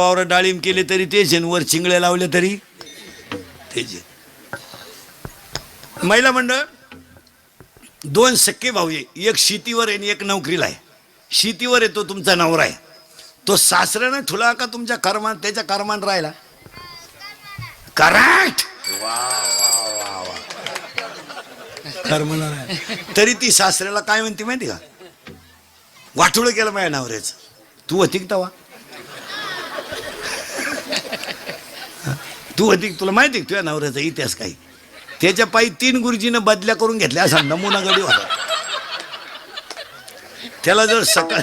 वावरात डाळिंब केले तरी तेच आहे वर चिंगळे लावले तरी तेच महिला मंडळ दोन सक्के भाऊ एक शेतीवर आहे आणि एक नोकरीला आहे. शेतीवर आहे तो तुमचा नवरा आहे. तो सासऱ्यानं ठुला का तुमच्या कर्मान त्याच्या कर्मान राहिला? करेक्ट कर्मणार तरी ती सासऱ्याला काय म्हणते माहिती का? वाटोळं केलं माझ्या नवऱ्याचं. तू होती तवा? तू होती तुला माहिती का तुझ्या नवऱ्याचा इतिहास काही त्याच्या पायी तीन गुरुजीनं बदल्या करून घेतल्या असा नमुना गडी होता. त्याला जर सकाळ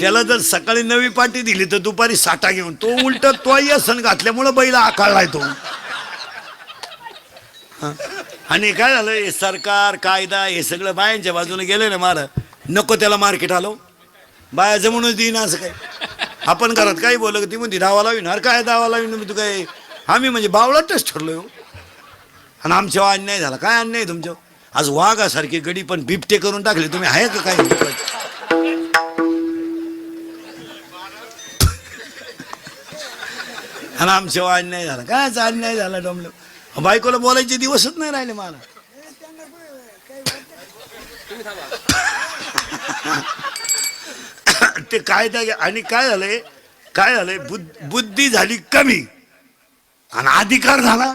त्याला जर सकाळी नवी पाटी दिली तर दुपारी साठा घेऊन तो उलट तोही सण घातल्यामुळं बैला आकाळलाय तो. आणि काय झालं हे सरकार कायदा हे सगळं बायांच्या बाजूने गेलं ना मार. नको त्याला मार्केट आलो. बाया जमूनच देईन असं काय? आपण घरात काही बोललं की ती म्हणते धावा लावीन. अरे काय धावा लावीन? तू काय आम्ही म्हणजे बावळाटच ठरलो. हो. आणि आमच्यावर अन्याय झाला. काय अन्याय तुमच्या? आज वाघासारखी गडी पण बिबटे करून टाकले. तुम्ही आहे का काय आणि आमच्यावर अन्याय झाला. कायचा अन्याय झाला डोमलो बायकोला बोलायचे दिवसच नाही राहिले मला. ते काय त्या आणि काय झालंय? काय झालंय? बुद्ध- बुद्धी झाली कमी. आणि अधिकार झाला.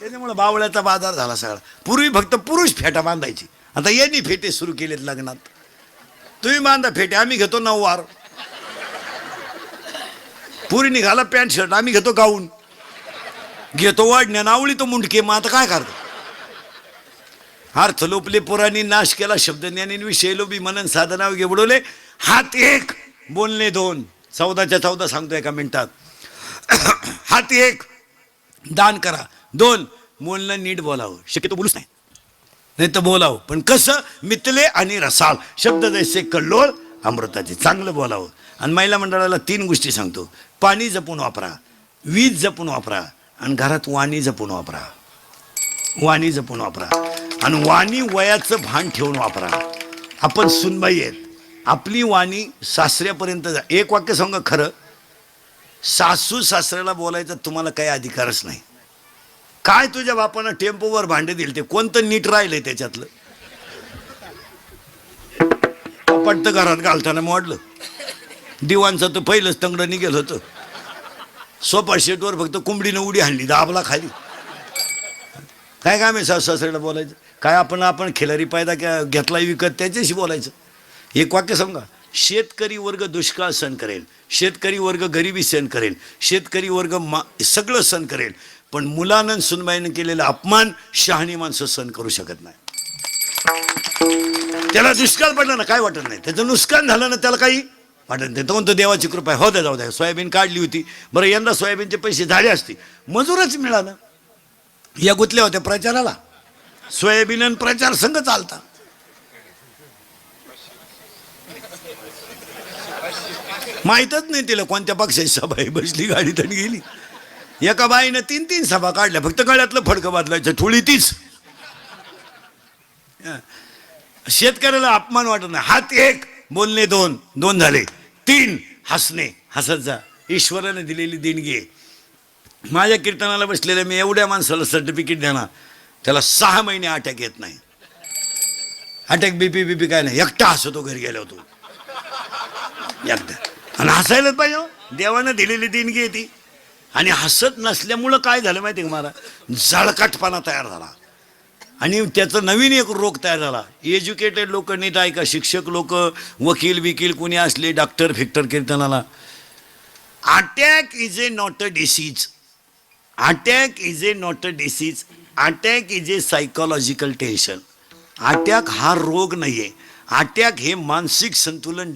त्याच्यामुळे बावळ्याचा बाजार झाला सगळा. पूर्वी फक्त पुरुष फेटा बांधायची. आता यांनी फेटे सुरू केलेत लग्नात. तुम्ही बांधा फेटे आम्ही घेतो नऊवार. पुरी निघाला पॅन्ट शर्ट आम्ही घेतो गाऊन. घेतो वाढण्या नावळी तो मुंडके मग आता काय करतो? अर्थ लोपले पुराणी नाश केला शब्द ज्ञानी विषय लोबी मनन साधना घे हात एक बोलणे दोन. चौदाच्या चौदा सांगतो एका मिनिटात. हात एक. दान करा. दोन बोलणं नीट बोलावं. शक्यतो बोलूच नाही. नाही तर बोलावं. पण कसं? मितले आणि रसाळ. शब्द जैसे कल्लोळ अमृताचे. चांगलं बोलावं. आणि महिला मंडळाला तीन गोष्टी सांगतो. पाणी जपून वापरा. वीज जपून वापरा. आणि घरात वाणी जपून वापरा. वाणी जपून वापरा. आणि वाणी वयाचं भान ठेवून वापरा. आपण सुनबाई आहेत. आपली वाणी सासऱ्यापर्यंत जा. एक वाक्य सांगा खरं. सासू सासऱ्याला बोलायचा तुम्हाला काही अधिकारच नाही. काय तुझ्या बापानं टेम्पोवर भांडे दिले ते? कोणतं नीट राहिलंय त्याच्यातलं? पट्ट घरात घालताना मोडलं. दिवाणचं तर पहिलंच तंगड निघेल होतं. सोफा शेटवर फक्त कुंबडीनं उडी हाणली दाबला खाली. काय काम आहे सासू सासऱ्याला बोलायचं? काय आपण आपण खिलारी पायदा घेतलाय घेतला विकत त्याच्याशी बोलायचं? एक वाक्य सांगा. शेतकरी वर्ग दुष्काळ सहन करेल शेतकरी वर्ग गरिबी सहन करेल शेतकरी वर्ग मा सगळं सहन करेल पण मुलानं सुनबाईनं केलेला अपमान शहाणी माणसं सहन करू शकत नाही. त्याला दुष्काळ पडला ना काय वाटत नाही? त्याचं नुकसान झालं ना त्याला काही वाटत नाही. तो म्हणतो देवाची कृपा आहे. हो द्या जाऊ हो, द्या सोयाबीन काढली होती. बरं यंदा सोयाबीनचे पैसे झाले असते. मजूरच मिळालं. या गुतल्या होत्या प्रचाराला. सोयाबीन प्रचार संघ चालता. माहीतच नाही तिला कोणत्या पक्षाची सभा आहे. बसली गाडीत आणि गेली. एका बाईनं तीन तीन सभा काढल्या. फक्त गळ्यातलं फडकं बदलायचं. थोडी तीच. शेतकऱ्याला अपमान वाटत नाही. हात एक बोलणे दोन. दोन झाले. तीन हसणे. हसत जा. ईश्वराने दिलेली देणगी माझ्या कीर्तनाला बसलेल्या मी एवढ्या माणसाला सर्टिफिकेट देणार. त्याला सहा महिने अटॅक येत नाही. अटॅक बीपी बीपी काय नाही. एकटा हसतो घरी गेला होतो एकटा. आणि हसायलाच पाहिजे हो. देवानं दिलेली देणगी आहे ती. आणि हसत नसल्यामुळं काय झालं माहिती आहे का मला? जळकाटपणा तयार झाला. आणि त्याचं नवीन एक रोग तयार झाला. एज्युकेटेड लोक नीट ऐका शिक्षक लोक वकील विकील कोणी असले डॉक्टर फिक्टर कीर्तनाला. Attack is a not a disease attack is a not a disease attack is a psychological tension attack हा रोग नाही आहे अटॅक हे मानसिक संतुलन